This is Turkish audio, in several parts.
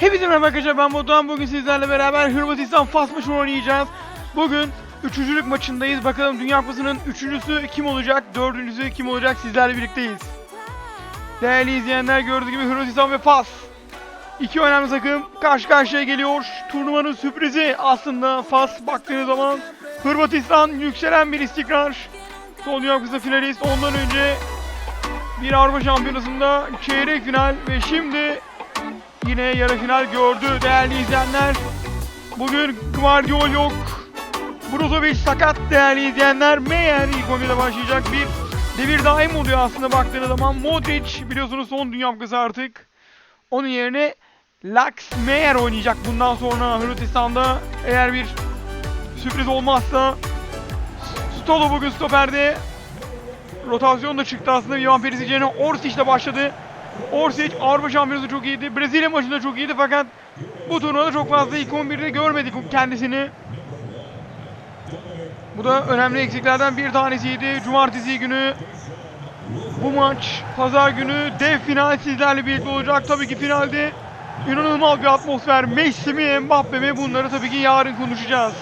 Hepinize merhaba arkadaşlar ben Batuhan. Bugün sizlerle beraber Hırvatistan Fas maçını oynayacağız. Bugün üçüncülük maçındayız. Bakalım Dünya Kupası'nın üçüncüsü kim olacak, dördüncüsü kim olacak sizlerle birlikteyiz. Değerli izleyenler gördüğünüz gibi Hırvatistan ve Fas. İki önemli takım karşı karşıya geliyor. Turnuvanın sürprizi aslında Fas baktığınız zaman Hırvatistan yükselen bir istikrar. Son Dünya Kupası finalist ondan önce bir Avrupa Şampiyonası'nda çeyrek final ve şimdi yine yarı final gördü değerli izleyenler. Bugün Guardiol yok. Brozovic sakat değerli izleyenler. Meyer ilk 11'de başlayacak bir devir daim oluyor aslında baktığınız zaman. Modric biliyorsunuz son dünya kupası artık. Onun yerine Lax Meyer oynayacak bundan sonra Hırvatistan'da eğer bir sürpriz olmazsa. Stolo bugün stoperde. Rotasyon da çıktı aslında. Ivan Perisic yerine Orsic ile başladı. Orsic Avrupa Şampiyonası çok iyiydi. Brezilya maçında çok iyiydi fakat bu turnuvada çok fazla ilk 11'de görmedik kendisini. Bu da önemli eksiklerden bir tanesiydi. Cumartesi günü bu maç pazar günü dev final sizlerle birlikte olacak. Tabii ki finalde inanılmaz bir atmosfer. Messi mi Mbappe mi bunları tabii ki yarın konuşacağız.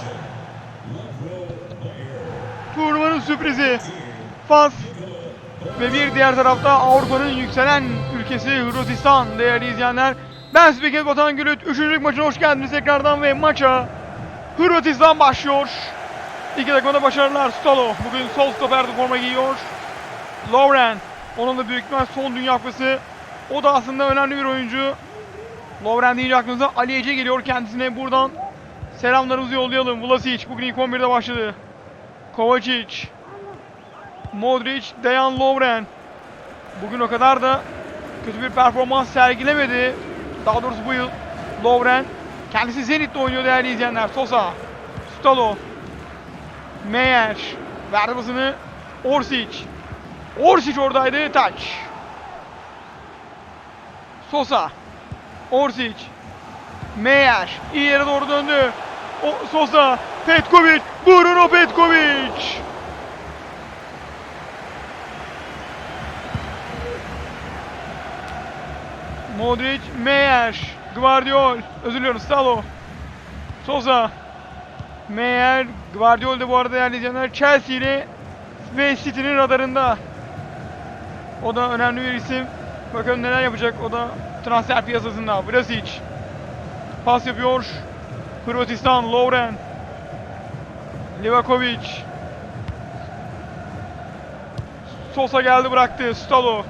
Turnuvanın sürprizi Fas ve bir diğer tarafta Avrupa'nın yükselen ülkesi Hırvatistan değerli izleyenler. Ben Spiker Batuhan Gülüt. Üçüncülük maçına hoş geldiniz tekrardan ve maça Hırvatistan başlıyor. İki takıma da başarılar. Stalo bugün sol stoperde forma giyiyor. Lovren onun da büyük ihtimal son dünya kupası. O da aslında önemli bir oyuncu. Lovren deyince aklınıza Ali Ece geliyor kendisine buradan selamlarımızı yollayalım. Vlasic bugün ilk 11'de başladı. Kovacic, Modric, Dejan Lovren. Bugün o kadar da kötü bir performans sergilemedi. Daha doğrusu bu yıl Lovren. Kendisi Zenit'te oynuyor değerli izleyenler. Sosa, Stalo, Meyer. Verdi pasını Orsic. Orsic oradaydı. Taç. Sosa. Orsic. Meyer. iyi yere doğru döndü. O, Sosa. Petkovic. Bruno Petkovic. Modric, Meyer, Guardiol, özür diliyorum Stalo, Sosa, Meyer, Guardiol de bu arada değerli izleyenler Chelsea ile ve City'nin radarında. O da önemli bir isim. Bakalım neler yapacak o da transfer piyasasında. Vlasic pas yapıyor. Hırvatistan, Lovren, Livakovic, Sosa geldi bıraktı. Stalo,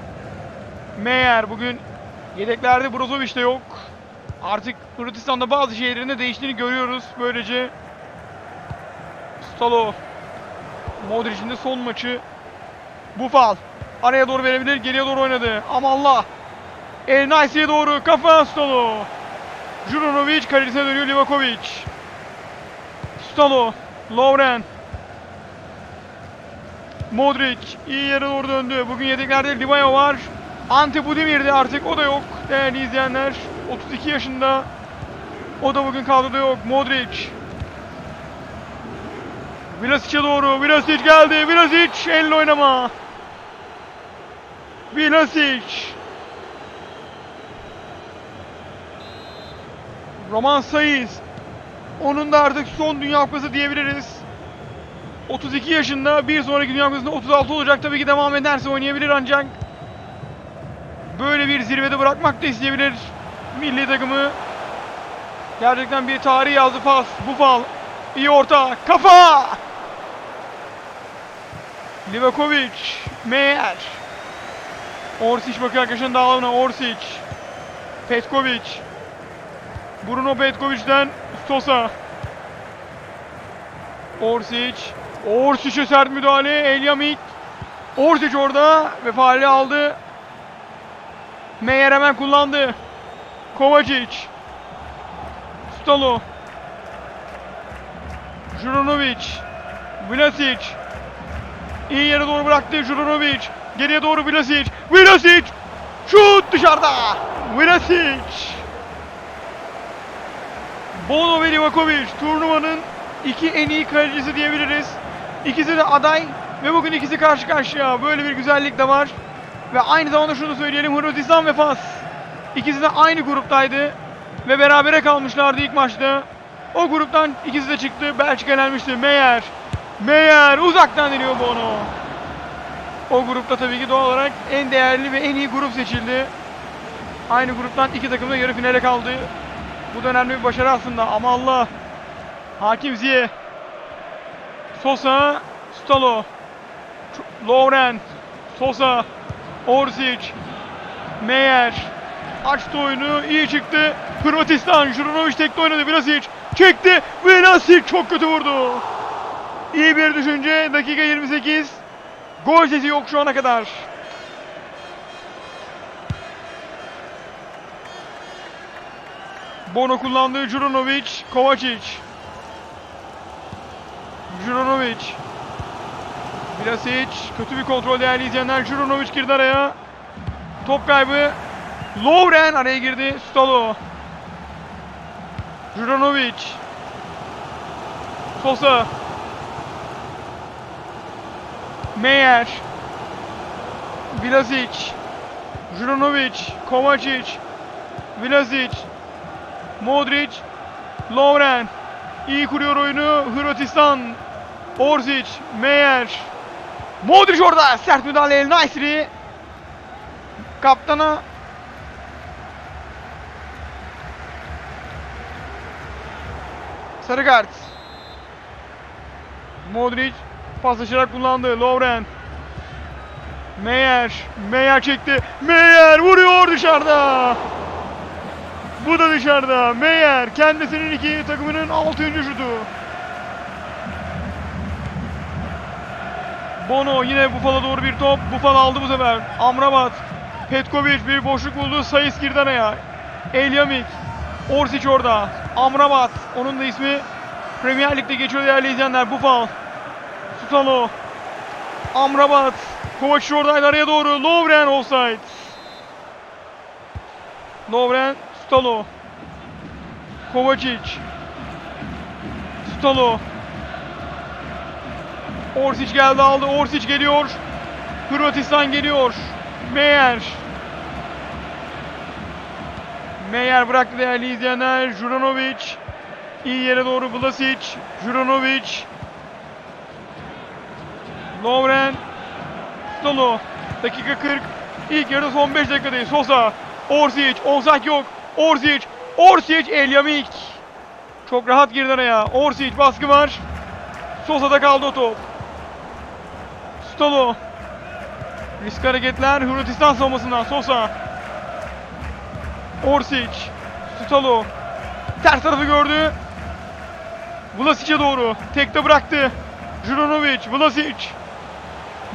Meyer bugün Yedeklerde Brozovic de yok. Artık Hırvatistan'da bazı şeylerin de değiştiğini görüyoruz böylece. Stalo. Modric'in de son maçı. Bufal. Araya doğru verebilir. Geriye doğru oynadı. Ama Allah. El Nice'ye doğru. Kafa Stalo. Juronovic kalesine dönüyor Livakovic. Stalo. Lovren. Modric iyi yere doğru döndü. Bugün yedeklerde Livayo var. Ante Budimir'de artık o da yok değerli izleyenler. 32 yaşında. O da bugün kadroda yok. Modric. Vlasic'e doğru. Vlasic geldi. Vlasic elle oynama. Vlasic. Roman Saiz. Onun da artık son Dünya Kupası diyebiliriz. 32 yaşında bir sonraki Dünya Kupası'nda 36 olacak. Tabii ki devam ederse oynayabilir ancak böyle bir zirvede bırakmak da isteyebilir milli takımı. Gerçekten bir tarih yazdı pas. Bufal. iyi orta. Kafa! Livakovic. Meyer. Orsic bakıyor arkadaşın dağılımına. Orsic. Petkovic. Bruno Petkovic'den Sosa. Orsic. Orsic'e sert müdahale. Elyamik. Orsic orada ve faali aldı. Meyer hemen kullandı. Kovacic. Stalo. Juronovic. Vlasic. İyi yere doğru bıraktı Juronovic. Geriye doğru Vlasic. Vlasic. Şut dışarıda. Vlasic. Bono ve Livakovic turnuvanın iki en iyi kalecisi diyebiliriz. İkisi de aday ve bugün ikisi karşı karşıya. Böyle bir güzellik de var. Ve aynı zamanda şunu söyleyelim Hırvatistan ve Fas. İkisi de aynı gruptaydı. Ve berabere kalmışlardı ilk maçta. O gruptan ikisi de çıktı. Belçika elenmişti. Meyer. Meyer uzaktan deniyor Bono. O grupta tabii ki doğal olarak en değerli ve en iyi grup seçildi. Aynı gruptan iki takım da yarı finale kaldı. Bu da önemli bir başarı aslında ama Allah. Hakim Ziye. Sosa. Stalo. Lovren. Sosa. Orsic. Meyer. Açtı oyunu. iyi çıktı. Hırvatistan. Jurunovic tekte oynadı. Vlasic. Çekti. Vlasic çok kötü vurdu. İyi bir düşünce. Dakika 28. Gol sesi yok şu ana kadar. Bono kullandı. Jurunovic. Kovacic. Jurunovic. Vlasic. Kötü bir kontrol değerli izleyenler. Jurunovic girdi araya. Top kaybı. Lovren araya girdi. Stalo. Jurunovic. Sosa. Meyer. Vlasic. Jurunovic. Kovacic. Vlasic. Modric. Lovren. İyi kuruyor oyunu. Hırvatistan. Orzic. Meyer. Modric orada. Sert müdahale. El Naisri. Kaptana. Sarı kart. Modric paslaşarak kullandı. Lovren. Meyer. Meyer çekti. Meyer vuruyor dışarıda. Bu da dışarıda. Meyer kendisinin iki takımının 6. şutu. Bono yine Buffalo doğru bir top. Buffalo aldı bu sefer. Amrabat. Petkovic bir boşluk buldu. Sayıs girdi araya. Elyamik. Orsic orada. Amrabat. Onun da ismi Premier Lig'de geçiyor değerli izleyenler. Buffalo. Sutalo. Amrabat. Kovacic oradaydı araya doğru. Lovren offside. Lovren. Stalo. Kovacic. Stalo. Orsic geldi aldı. Orsic geliyor. Hırvatistan geliyor. Meyer. Meyer bıraktı değerli izleyenler. Juranovic. iyi yere doğru Vlasic. Juranovic. Lovren. Stalo. Dakika 40. İlk yarıda son 5 dakikadayız. Sosa. Orsic. Offside yok. Orsic. Orsic. Elyamik. Çok rahat girdi araya. Orsic baskı var. Sosa'da kaldı o top. Stalo. Risk hareketler Hırvatistan savunmasından Sosa. Orsic. Stalo. Ters tarafı gördü. Vlasic'e doğru. Tekte bıraktı. Juranovic. Vlasic.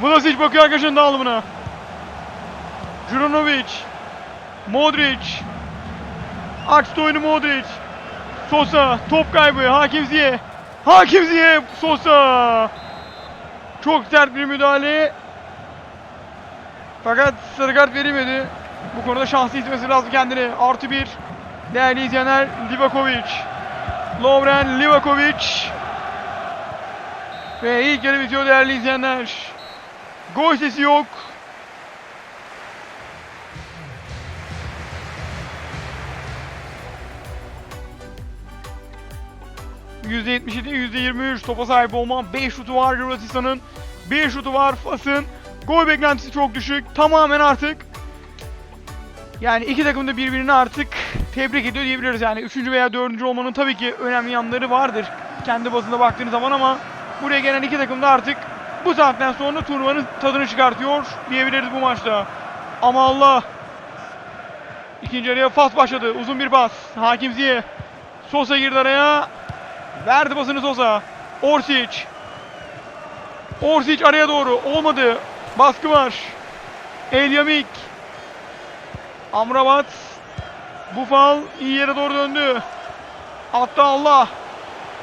Vlasic bakıyor arkadaşının dağılımına. Juranovic. Modric. Açtı oyunu Modric. Sosa. Top kaybı. Hakim Ziye. Hakim Ziye. Sosa. Çok sert bir müdahale. Fakat sarı kart verilmedi. Bu konuda şanslı hissetmesi lazım kendini. Artı bir. Değerli izleyenler Livakovic. Lovren Livakovic. Ve ilk yarı bitiyor değerli izleyenler. Gol sesi yok. %77, %23 topa sahip olma. 5 şutu var Hırvatistan'ın. 1 şutu var Fas'ın. Gol beklentisi çok düşük. Tamamen artık yani iki takım da birbirini artık tebrik ediyor diyebiliriz. Yani üçüncü veya dördüncü olmanın tabii ki önemli yanları vardır. Kendi bazında baktığınız zaman ama buraya gelen iki takım da artık bu saatten sonra turnuvanın tadını çıkartıyor diyebiliriz bu maçta. Ama Allah. İkinci yarıya pas başladı. Uzun bir pas. Hakim Ziye. Sosa girdi araya. Verdi pasını Sosa. Orsic. Orsic araya doğru. Olmadı. Baskı var. Elyamik. Amrabat. Bufal iyi yere doğru döndü. Attı Allah.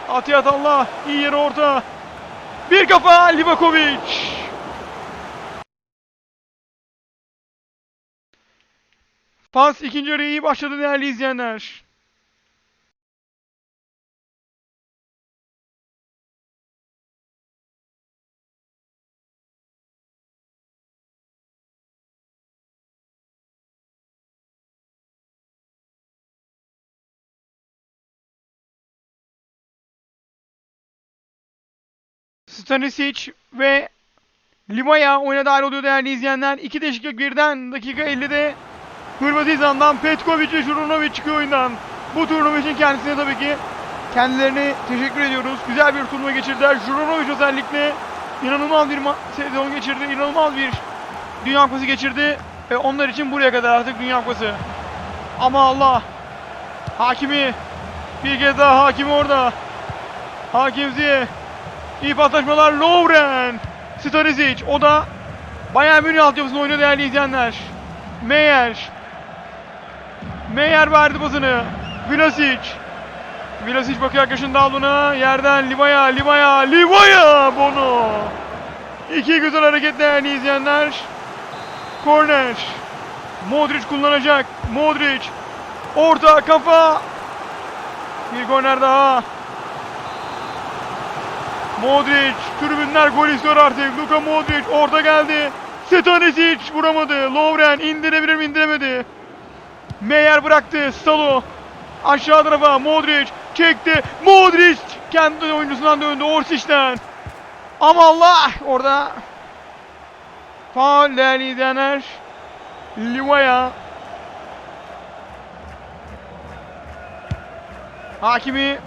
Atiyat Allah. iyi yere orta. Bir kafa Livakovic. Pas ikinci yarıya iyi başladı değerli izleyenler. Stanisic ve Limaya oyuna dahil oluyor değerli izleyenler. İki değişiklik birden dakika 50'de Hırvatizan'dan Petkovic ve Jurunovic çıkıyor oyundan. Bu turnuva için kendisine tabii ki kendilerine teşekkür ediyoruz. Güzel bir turnuva geçirdiler. Jurunovic özellikle inanılmaz bir sezon geçirdi. inanılmaz bir Dünya Kupası geçirdi. Ve onlar için buraya kadar artık Dünya Kupası. Ama Allah Hakimi bir kez daha Hakimi orada. Hakim Ziye. İyi paslaşmalar Lovren. Stanisic o da Bayern Münih altyapısında oynuyor değerli izleyenler. Meyer. Meyer verdi pasını. Vlasic. Vlasic bakıyor arkadaşın Davlun'a. Yerden Livaya, Livaya, Livaya Bono. İki güzel hareket değerli izleyenler. Korner. Modric kullanacak. Modric. Orta kafa. Bir korner daha. Modric. Tribünler gol istiyor artık. Luka Modric. Orta geldi. Stanisic vuramadı. Lovren indirebilir mi indiremedi. Meyer bıraktı. Salo. Aşağı tarafa Modric çekti. Modric kendi oyuncusundan döndü Orsic'ten. Ama Allah orada faul değerli izleyenler. Livaya Hakimi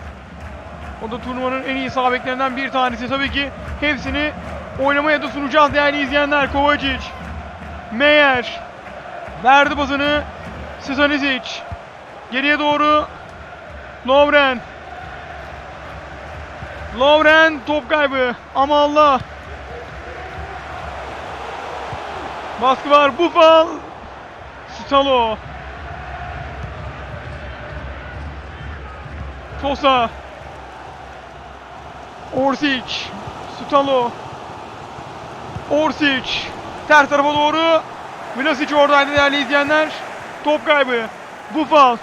o da turnuvanın en iyi sağ beklerinden bir tanesi. Tabii ki hepsini oynamaya da sunacağız değerli izleyenler. Kovacic, Meyer, verdi pasını. Stanisic, geriye doğru Lovren. Lovren top kaybı. Ama Allah. Baskı var. Bufal. Stalo. Sosa. Orsic. Stalo. Orsic. Ters tarafa doğru. Vlasic oradaydı değerli izleyenler. Top kaybı. Bufal.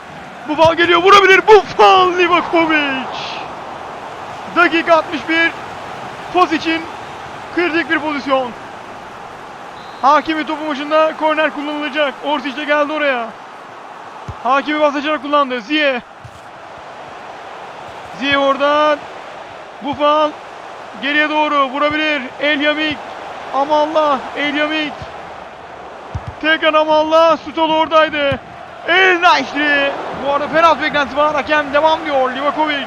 Bufal geliyor vurabilir. Bufal Livakovic. Dakika 61. Fos için kritik bir pozisyon. Hakimi topun başında korner kullanılacak. Orsic de geldi oraya. Hakimi basacarak kullandı. Ziye. Ziye oradan. Bufal. Geriye doğru vurabilir. El Yamik. Ama Allah. El Yamik. Tekrar ama Allah. Sutol oradaydı. El Naişli. Bu arada penaltı beklentisi var. Hakem devam diyor. Livakovic.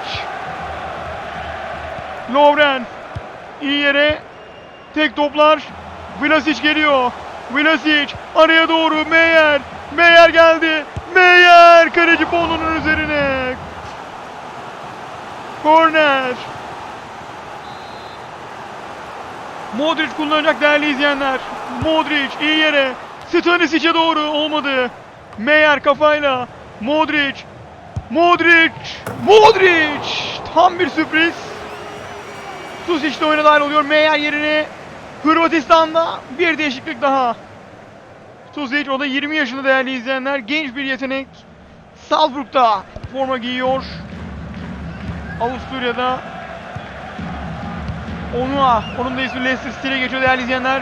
Lovren. iyi yere. Tek toplar. Vlasic geliyor. Vlasic araya doğru Meyer. Meyer geldi. Meyer kaleci Bono'nun üzerine. Korner. Modric kullanacak değerli izleyenler. Modric iyi yere. Stanisic'e doğru olmadı. Meyer kafayla. Modric. Modric. Modric. Tam bir sürpriz. Susic de oyuna dahil oluyor. Meyer yerine Hırvatistan'da bir değişiklik daha. Susic o da 20 yaşında değerli izleyenler. Genç bir yetenek. Salzburg'da forma giyiyor. Avusturya'da Onua, onun da ismi Leicester City'ye geçiyor değerli izleyenler.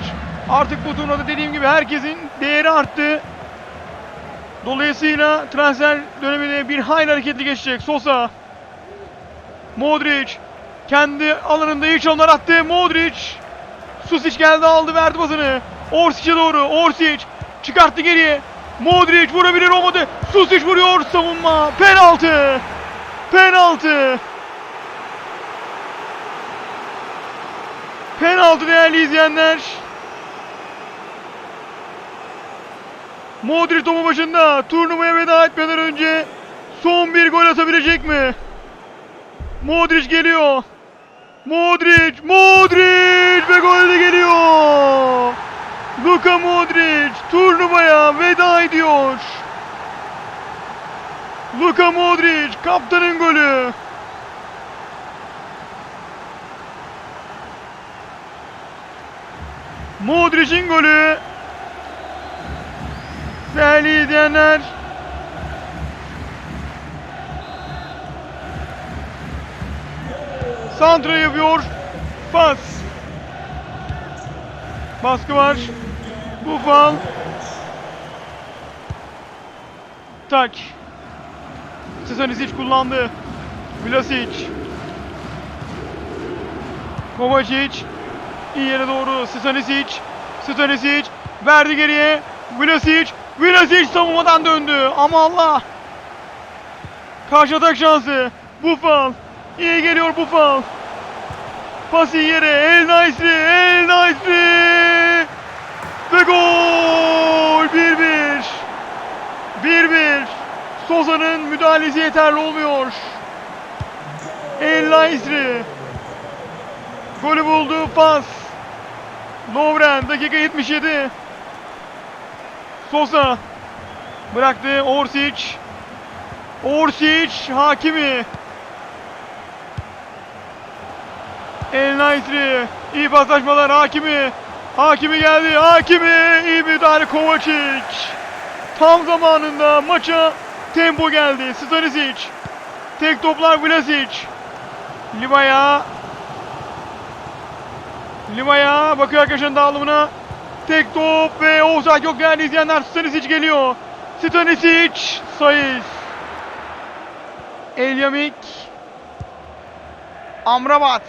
Artık bu turnuvada dediğim gibi herkesin değeri arttı. Dolayısıyla transfer döneminde bir hayli hareketli geçecek. Sosa, Modric, kendi alanında iyi çalımlar attı. Modric, Susic geldi aldı verdi pasını. Orsic'e doğru, Orsic çıkarttı geriye. Modric vurabilir olmadı. Susic vuruyor savunma. Penaltı. Penaltı. Penaltı değerli izleyenler. Modric topu başında turnuvaya veda etmeden önce son bir gol atabilecek mi? Modric geliyor. Modric, Modric ve gol de geliyor. Luka Modric turnuvaya veda ediyor. Luka Modric kaptanın golü. Modric'in golü. Değerli izleyenler. Santra yapıyor. Pas. Baskı var. Bufal. Tak. Stanisic kullandı. Vlasic. Kovacic. İyi doğru. Stanisic. Stanisic. Verdi geriye. Vlasic. Vlasic savunmadan döndü. Ama Allah. Karşı atak şansı. Buffal. İyi geliyor Buffal. Pas iyi yere. El Nicely. El Nicely. Ve gol. 1-1. 1-1. Soza'nın müdahalesi yeterli olmuyor. El Nicely. Golü buldu. Pas. Lovren dakika 77. Sosa bıraktı Orsic. Orsic Hakimi. El Nicely. İyi paslaşmalar Hakimi. Hakimi geldi. Hakimi. iyi müdahale Kovacic. Tam zamanında maça tempo geldi. Stanisic. Tek toplar Vlasic. Livaya. Livaya bakıyor arkadaşın dağılımına. Tek top ve offside yok değerli izleyenler. Stanisic geliyor. Stanisic. Sayız. Elyamik. Amrabat.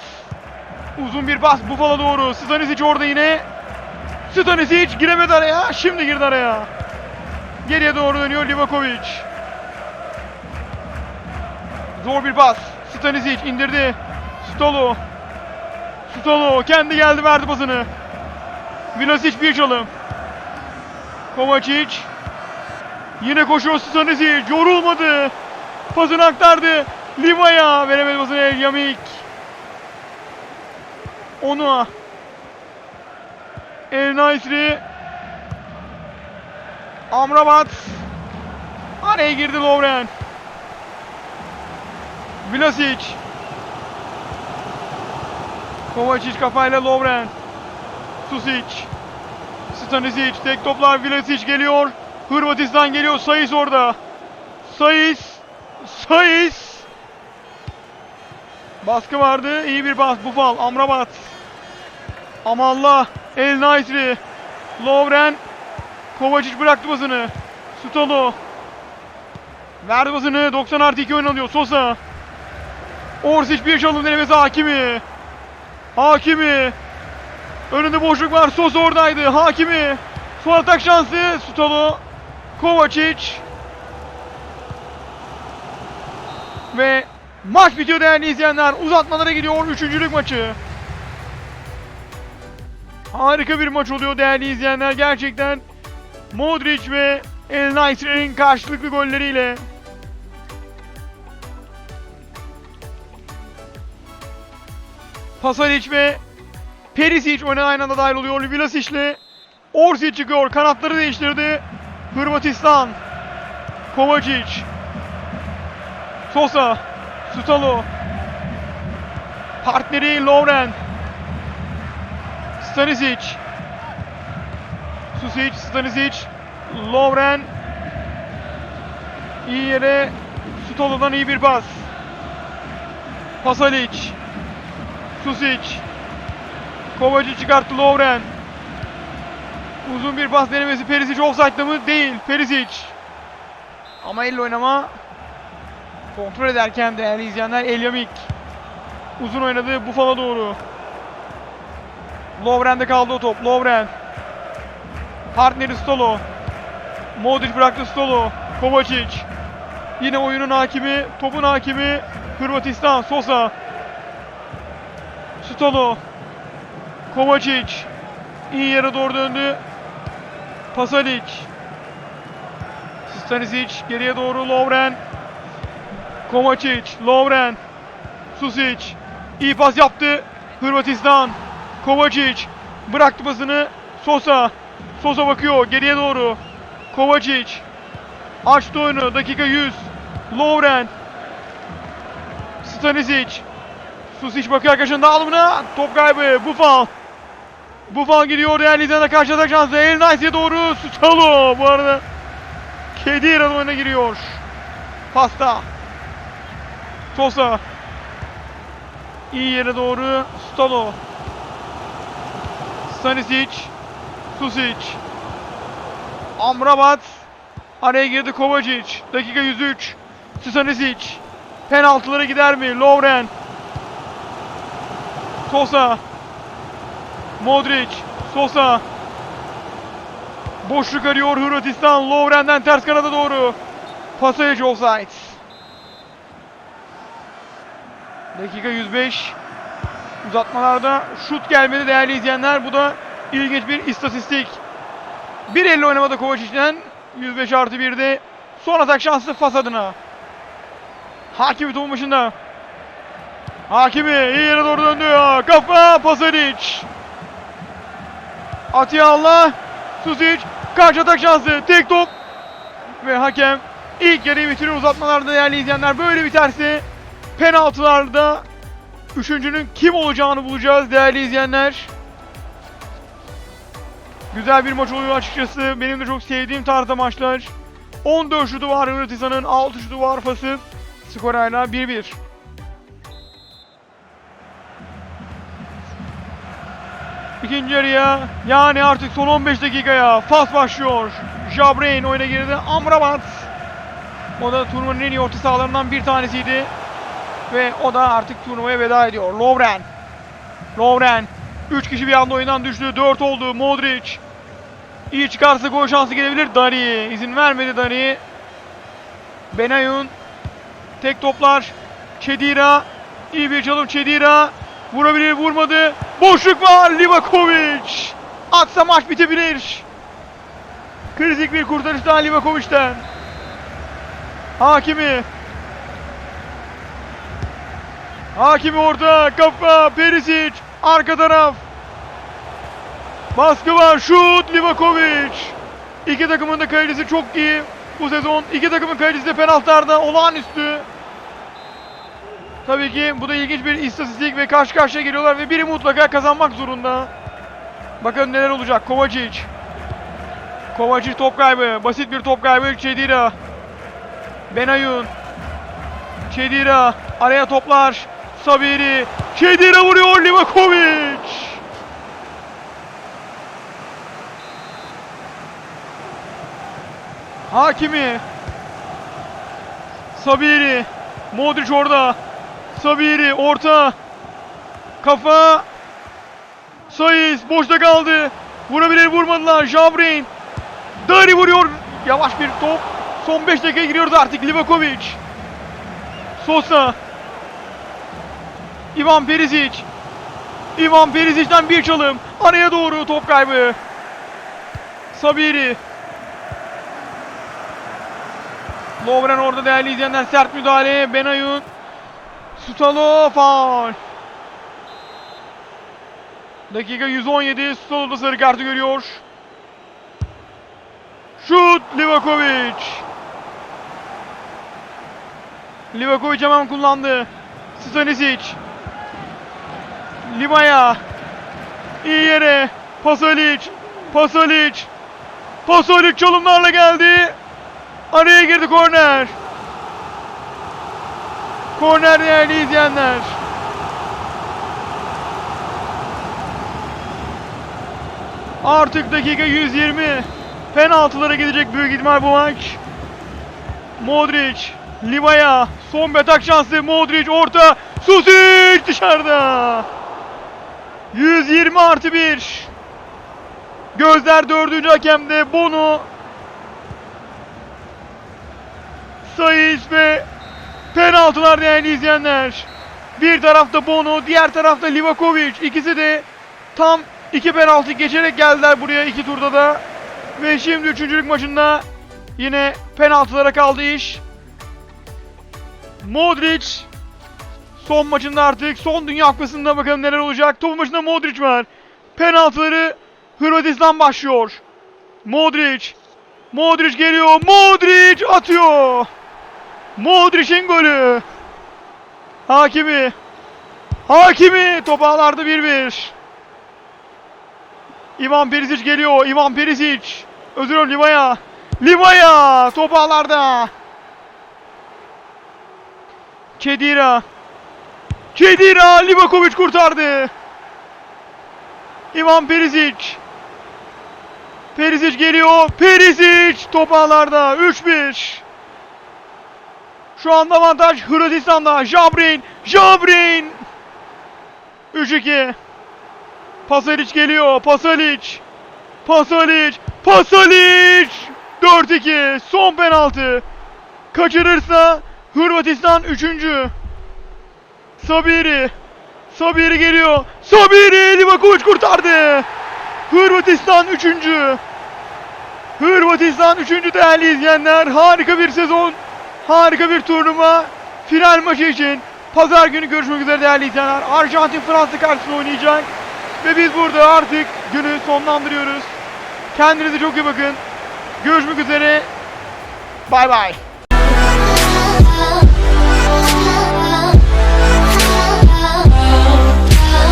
Uzun bir pas Buffalo doğru. Stanisic orada yine. Stanisic giremedi araya. Şimdi girdi araya. Geriye doğru dönüyor Livakovic. Zor bir pas. Stanisic indirdi. Stolo. Stolo kendi geldi verdi pasını. Vlasic bir çalım. Kovacic. Yine koşuyor Stanisic. Yorulmadı. Pasını aktardı. Liva'ya veremedi pasını El Yamik. Onu. El Naisri. Amrabat. Araya girdi Lovren. Vlasic. Kovacic kafayla Lovren. Susic. Stanisic. Tek toplar Vlasic geliyor. Hırvatistan geliyor. Sayıs orada. Sayıs. Sayıs. Baskı vardı. İyi bir bas. Bufal. Amrabat. Ama Allah. El Naisri. Lovren. Kovacic bıraktı basını. Stolo. Verdi basını. 90 artı 2 oynanıyor. Sosa. Orsic bir çalım denemesi Hakimi. Hakimi. Önünde boşluk var. Sosa oradaydı. Hakimi. Son atak şansı. Stolo. Kovacic. Ve maç bitiyor değerli izleyenler. Uzatmalara gidiyor üçüncülük maçı. Harika bir maç oluyor değerli izleyenler. Gerçekten Modric ve El Naisri'nin karşılıklı golleriyle. Pasalic ve Perisic oyuna aynı anda dahil oluyor. Vlasic ile Orsic çıkıyor. Kanatları değiştirdi. Hırvatistan. Kovacic. Sosa. Sutalo. Partneri Lovren. Stanisic. Susic, Stanisic. Lovren. İyi yere Sutalo'dan iyi bir pas. Pasalic. Susic. Kovacic çıkarttı Lovren. Uzun bir pas denemesi Perisic offside'da mı? Değil. Perisic. Ama elle oynama kontrol ederken değerli izleyenler Elyamik. Uzun oynadı Buffalo doğru. Lovren'de kaldı o top. Lovren. Partneri Stolo. Modric bıraktı Stolo. Kovacic. Yine oyunun hakimi, topun hakimi Hırvatistan. Sosa. Stolo. Kovacic. İyi yere doğru döndü. Pasalic. Stanisic geriye doğru Lovren. Kovacic, Lovren, Susic. iyi pas yaptı. Hırvatistan. Kovacic bıraktı pasını. Sosa. Sosa bakıyor geriye doğru. Kovacic açtı oyunu. Dakika 100. Lovren. Stanisic. Susic bakıyor arkadaşının dağılımına. Top kaybı. Bufal. Bufal gidiyor değerli izleyenler karşı atak şansı. El Nice'ye doğru. Sutalo bu arada. Kedira oyuna giriyor. Pasta. Sosa. İyi yere doğru Stalo. Stanisic. Susic. Amrabat. Araya girdi Kovacic. Dakika 103. Stanisic. Penaltılara gider mi? Lovren. Sosa. Modric. Sosa. Boşluk arıyor Hırvatistan. Lovren'den ters kanada doğru. Pasaj offside. Dakika 105. Uzatmalarda şut gelmedi değerli izleyenler. Bu da ilginç bir istatistik. 1.50 oynamada Kovacic'den 105 artı 1'de son atak şansı Fas adına. Hakimi topun başında. Hakimi iyi yere doğru döndü. Kafa Pasadic. Atiye Allah. Susic. Karşı atak şansı. Tek top. Ve hakem ilk yarıyı bitiriyor uzatmalarda değerli izleyenler. Böyle biterse penaltılarda üçüncünün kim olacağını bulacağız değerli izleyenler. Güzel bir maç oluyor açıkçası. Benim de çok sevdiğim tarzda maçlar. 14 şutu var Hırvatistan'ın, 6 şutu var Fas'ın. Skor hala 1-1. İkinci yarıya yani artık son 15 dakikaya Fas başlıyor. Jabrein oyuna girdi. Amrabat. O da turnuvanın en iyi orta sahalarından bir tanesiydi. Ve o da artık turnuvaya veda ediyor. Lovren. Lovren. 3 kişi bir anda oyundan düştü. 4 oldu. Modric. İyi çıkarsa gol şansı gelebilir. Dari. izin vermedi Dari. Benayun. Tek toplar. Çedira. İyi bir çalım Çedira. Vurabilir vurmadı. Boşluk var. Livakovic. Atsa maç bitebilir. Kritik bir kurtarış daha Livakovic'ten. Hakimi. Hakimi orada. Kafa. Perisic. Arka taraf. Baskı var. Şut. Livakovic. İki takımın da kalitesi çok iyi. Bu sezon iki takımın kalitesi de penaltılarda olağanüstü. Tabii ki bu da ilginç bir istatistik ve karşı karşıya geliyorlar ve biri mutlaka kazanmak zorunda. Bakın neler olacak. Kovacic. Kovacic top kaybı. Basit bir top kaybı. Çedira. Benayun. Çedira. Araya toplar. Sabiri. Çedira vuruyor Livakovic. Hakimi. Sabiri. Modric orada. Sabiri orta. Kafa. Sayıs boşta kaldı. Vurabilir vurmadılar. Jabrin. Dari vuruyor. Yavaş bir top. Son 5 dakika giriyoruz artık. Livakovic. Sosa. Ivan Perisic. Ivan Perisic'den bir çalım. Araya doğru top kaybı. Sabiri. Lovren orada değerli izleyenler sert müdahale. Benayun. Sutalo faul. Dakika 117. Sutalo da sarı kartı görüyor. Şut Livakovic. Livakovic hemen kullandı. Stanisic. Limaya. İyi yere. Pasalic. Pasalic. Pasalic çalımlarla geldi. Araya girdi korner. Korner değerli izleyenler. Artık dakika 120. Penaltılara gidecek büyük ihtimal bu maç. Modric, Livaya, son betak şansı Modric orta, Susic dışarıda. 120 artı 1. Gözler dördüncü hakemde Bono, Sayıs ve penaltılar değerli izleyenler. Bir tarafta Bono, diğer tarafta Livakovic. İkisi de tam iki penaltı geçerek geldiler buraya iki turda da. Ve şimdi üçüncülük maçında yine penaltılara kaldı iş. Modric son maçında artık son Dünya Kupası'nda bakalım neler olacak. Topun başında Modric var. Penaltıları Hırvatistan başlıyor. Modric. Modric geliyor. Modric atıyor. Modric'in golü. Hakimi. Hakimi top ağlarda 1-1. Ivan Perisic geliyor. Ivan Perisic. Özür dilerim Livaya. Livaya top ağlarda. Kedira. Kedira Livakovic kurtardı. Ivan Perisic. Perisic geliyor. Perisic top ağlarda 3-1. Şu anda avantaj Hırvatistan'da. Jabrin. Jabrin. 3-2. Pasalic geliyor. Pasalic. Pasalic. Pasalic. 4-2. Son penaltı. Kaçırırsa Hırvatistan 3. Sabiri. Sabiri geliyor. Sabiri Livakovic kurtardı. Hırvatistan 3. Hırvatistan 3. değerli izleyenler. Harika bir sezon. Harika bir turnuva. Final maçı için pazar günü görüşmek üzere değerli izleyenler. Arjantin Fransa karşısında oynayacak. Ve biz burada artık günü sonlandırıyoruz. Kendinize çok iyi bakın. Görüşmek üzere. Bay bay.